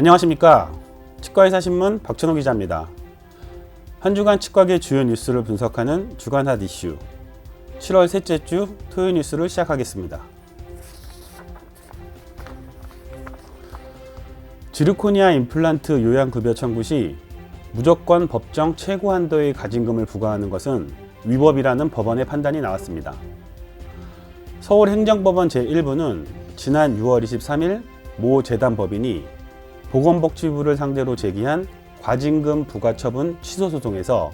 안녕하십니까. 치과의사 신문 박천호 기자입니다. 한 주간 치과계 주요 뉴스를 분석하는 주간 핫 이슈. 7월 셋째 주 토요 뉴스를 시작하겠습니다. 지르코니아 임플란트 요양급여 청구 시 무조건 법정 최고 한도의 가징금을 부과하는 것은 위법이라는 법원의 판단이 나왔습니다. 서울행정법원 제1부는 지난 6월 23일 모 재단 법인이 보건복지부를 상대로 제기한 과징금 부과 처분 취소 소송에서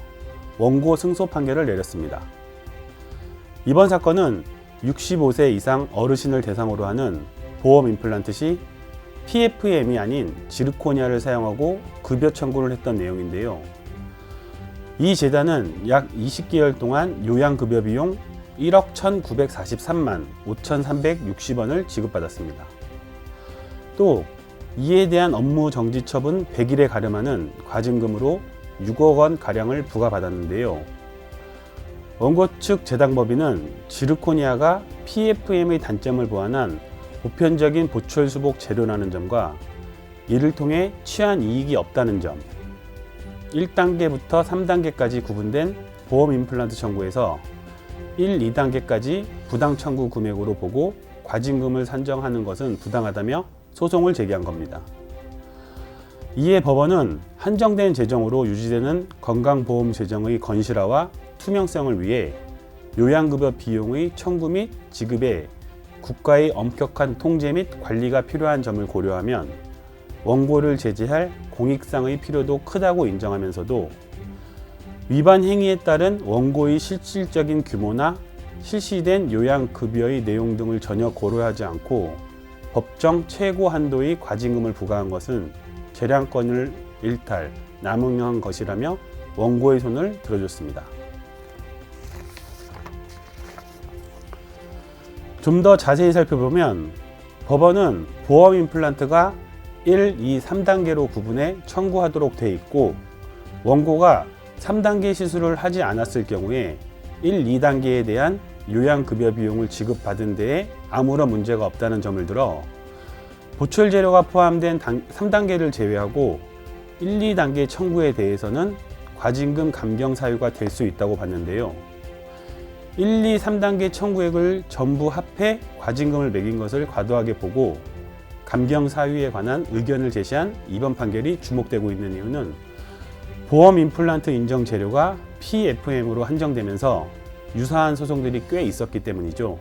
원고 승소 판결을 내렸습니다. 이번 사건은 65세 이상 어르신을 대상으로 하는 보험 임플란트 시 PFM이 아닌 지르코니아를 사용하고 급여 청구를 했던 내용인데요. 이 재단은 약 20개월 동안 요양급여 비용 1억 1,943만 5,360원을 지급받았습니다. 또 이에 대한 업무 정지 처분 100일에 가름하는 과징금으로 6억 원 가량을 부과받았는데요. 원고 측 재단법인은 지르코니아가 PFM의 단점을 보완한 보편적인 보철 수복 재료라는 점과 이를 통해 취한 이익이 없다는 점, 1단계부터 3단계까지 구분된 보험 임플란트 청구에서 1, 2단계까지 부당 청구 금액으로 보고 과징금을 산정하는 것은 부당하다며 소송을 제기한 겁니다. 이에 법원은 한정된 재정으로 유지되는 건강보험 재정의 건실화와 투명성을 위해 요양급여 비용의 청구 및 지급에 국가의 엄격한 통제 및 관리가 필요한 점을 고려하면 원고를 제재할 공익상의 필요도 크다고 인정하면서도 위반 행위에 따른 원고의 실질적인 규모나 실시된 요양급여의 내용 등을 전혀 고려하지 않고 법정 최고 한도의 과징금을 부과한 것은 재량권을 일탈, 남용한 것이라며 원고의 손을 들어줬습니다. 좀 더 자세히 살펴보면 법원은 보험 임플란트가 1, 2, 3단계로 구분해 청구하도록 돼 있고 원고가 3단계 시술을 하지 않았을 경우에 1, 2단계에 대한 요양급여 비용을 지급받은 데에 아무런 문제가 없다는 점을 들어 보철 재료가 포함된 3단계를 제외하고 1, 2단계 청구에 대해서는 과징금 감경 사유가 될 수 있다고 봤는데요. 1, 2, 3단계 청구액을 전부 합해 과징금을 매긴 것을 과도하게 보고 감경 사유에 관한 의견을 제시한 이번 판결이 주목되고 있는 이유는 보험 임플란트 인정 재료가 PFM으로 한정되면서 유사한 소송들이 꽤 있었기 때문이죠.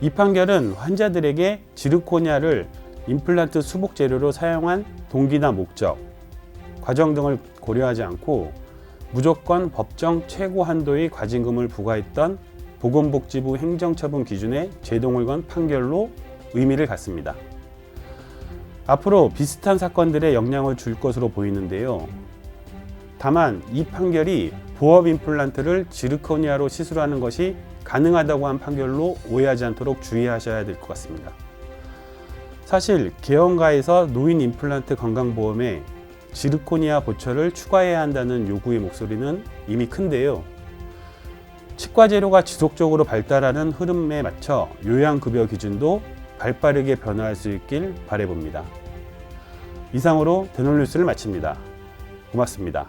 이 판결은 환자들에게 지르코니아를 임플란트 수복 재료로 사용한 동기나 목적, 과정 등을 고려하지 않고 무조건 법정 최고 한도의 과징금을 부과했던 보건복지부 행정처분 기준에 제동을 건 판결로 의미를 갖습니다. 앞으로 비슷한 사건들에 영향을 줄 것으로 보이는데요. 다만 이 판결이 보험 임플란트를 지르코니아로 시술하는 것이 가능하다고 한 판결로 오해하지 않도록 주의하셔야 될 것 같습니다. 사실 개헌가에서 노인 임플란트 건강보험에 지르코니아 보철을 추가해야 한다는 요구의 목소리는 이미 큰데요. 치과 재료가 지속적으로 발달하는 흐름에 맞춰 요양급여 기준도 발빠르게 변화할 수 있길 바래봅니다. 이상으로 대놀뉴스를 마칩니다. 고맙습니다.